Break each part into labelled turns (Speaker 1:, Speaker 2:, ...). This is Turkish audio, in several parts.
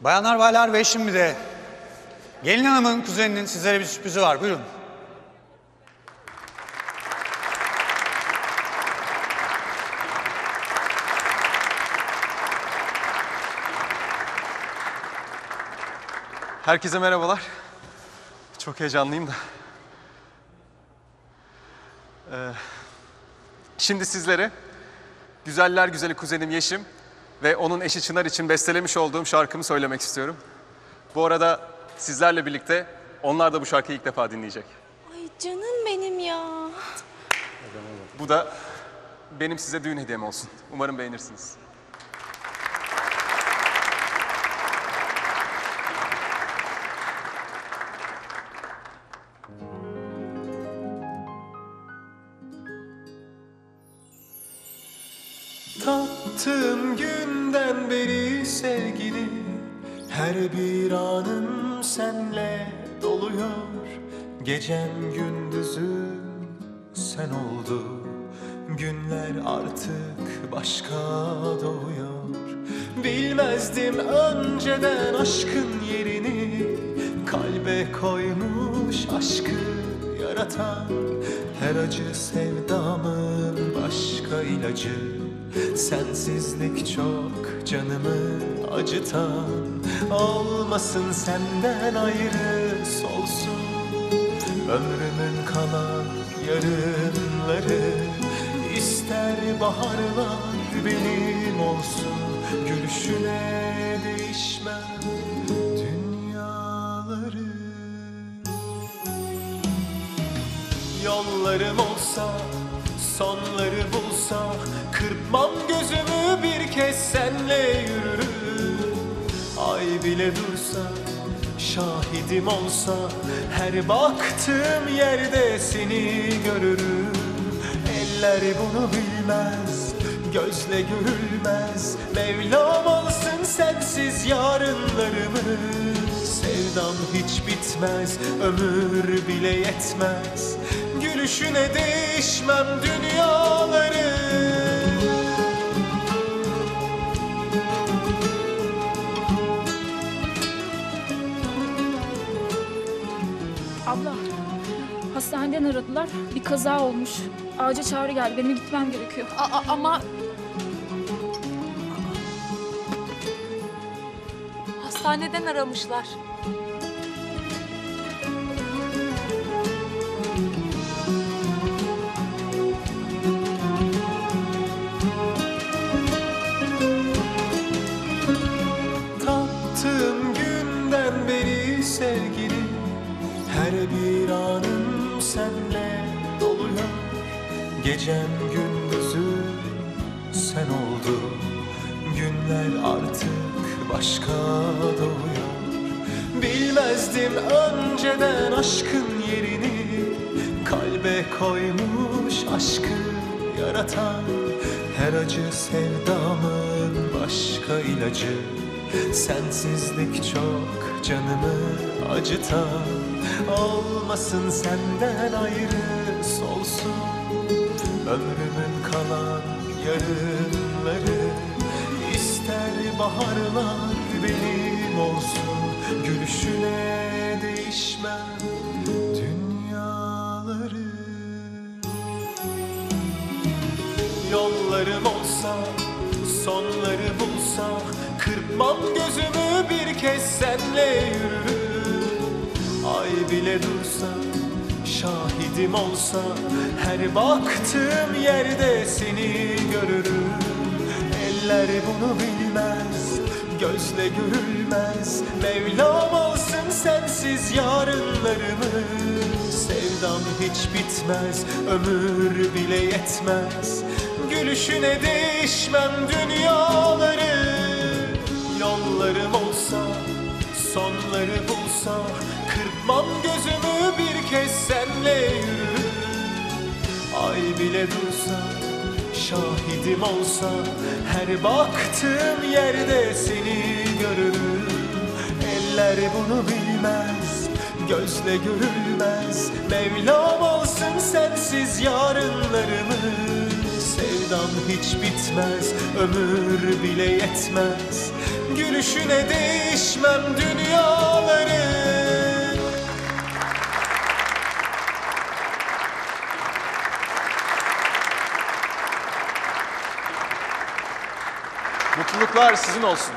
Speaker 1: Bayanlar, baylar ve şimdi de gelin hanımın kuzeninin sizlere bir sürprizi var. Buyurun.
Speaker 2: Herkese merhabalar. Çok heyecanlıyım da. Ee, şimdi sizlere Güzeller Güzeli kuzenim Yeşim ve onun eşi Çınar için bestelemiş olduğum şarkımı söylemek istiyorum. Bu arada sizlerle birlikte onlar da bu şarkıyı ilk defa dinleyecek.
Speaker 3: Ay canım benim ya.
Speaker 2: Bu da benim size düğün hediyem olsun. Umarım beğenirsiniz.
Speaker 4: Tattığım günden beri sevgili Her bir anım senle doluyor. Gecem gündüzüm sen oldu Günler artık başka doğuyor. Bilmezdim önceden aşkın yerini Kalbe koymuş aşkı yaratan. Her acı sevdamın başka ilacı Sensizlik çok canımı acıtan Olmasın senden ayrı solsun. Ömrümün kalan yarınları ister baharlar benim olsun. Gülüşüne değişmem dünyaları. Yollarım olsa, sonları bulsa Kırpmam gözümü bir kez senle yürürüm. Ay bile dursa, şahidim olsa Her baktığım yerde seni görürüm. Eller bunu bilmez, gözle görülmez. Mevlam alsın sensiz yarınlarımı Sevdam hiç bitmez, ömür bile yetmez Gülüşüne değişmem dünyaları
Speaker 5: Abla, hastaneden aradılar. Bir kaza olmuş. Acil çağrı geldi. Benim gitmem gerekiyor.
Speaker 3: Aa, ama... Hastaneden aramışlar.
Speaker 4: Doluyor Gecem gündüzüm sen oldu. Günler artık başka doğuyor. Bilmezdim önceden aşkın yerini. Kalbe koymuş aşkı yaratan Her acı sevdamın başka ilacı. Sensizlik çok canımı acıtan Olmasın senden ayrı Ömrümün kalan yarınları ister baharlar benim olsun Gülüşüne değişmem dünyaları. Yollarım olsa, sonları bulsa Kırpmam gözümü bir kez senle yürürüm. Ay bile dursa, şahidim olsa Her baktığım yerde seni görürüm. Eller bunu bilmez, gözle görülmez. Mevlam alsın sensiz yarınlarımı Sevdam hiç bitmez, ömür bile yetmez. Gülüşüne değişmem dünyaları. Yollarım olsa, sonları bulsa Kırpmam gözümü bir kez senle yürürüm Ay bile dursa, şahidim olsa Her baktığım yerde seni görürüm. Eller bunu bilmez, gözle görülmez. Mevlam alsın sensiz yarınlarımı Sevdam hiç bitmez, ömür bile yetmez Gülüşüne değişmem dünyaları
Speaker 2: Mutluluklar sizin olsun.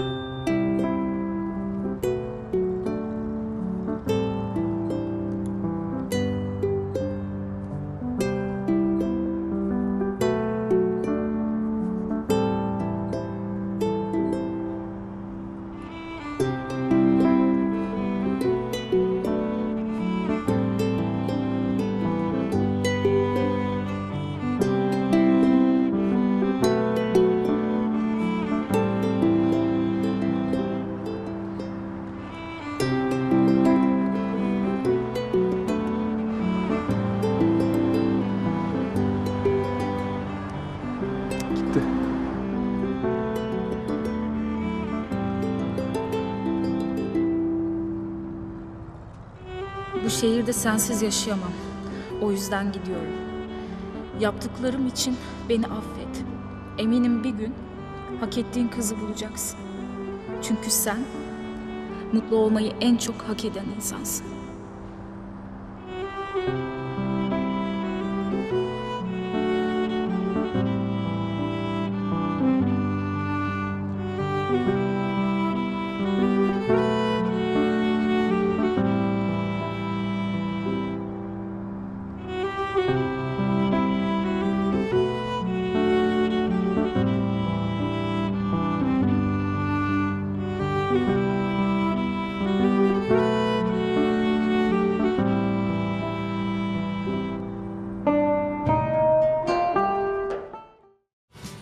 Speaker 2: you.
Speaker 5: Bu şehirde sensiz yaşayamam. O yüzden gidiyorum. Yaptıklarım için beni affet. Eminim bir gün hak ettiğin kızı bulacaksın. Çünkü sen mutlu olmayı en çok hak eden insansın.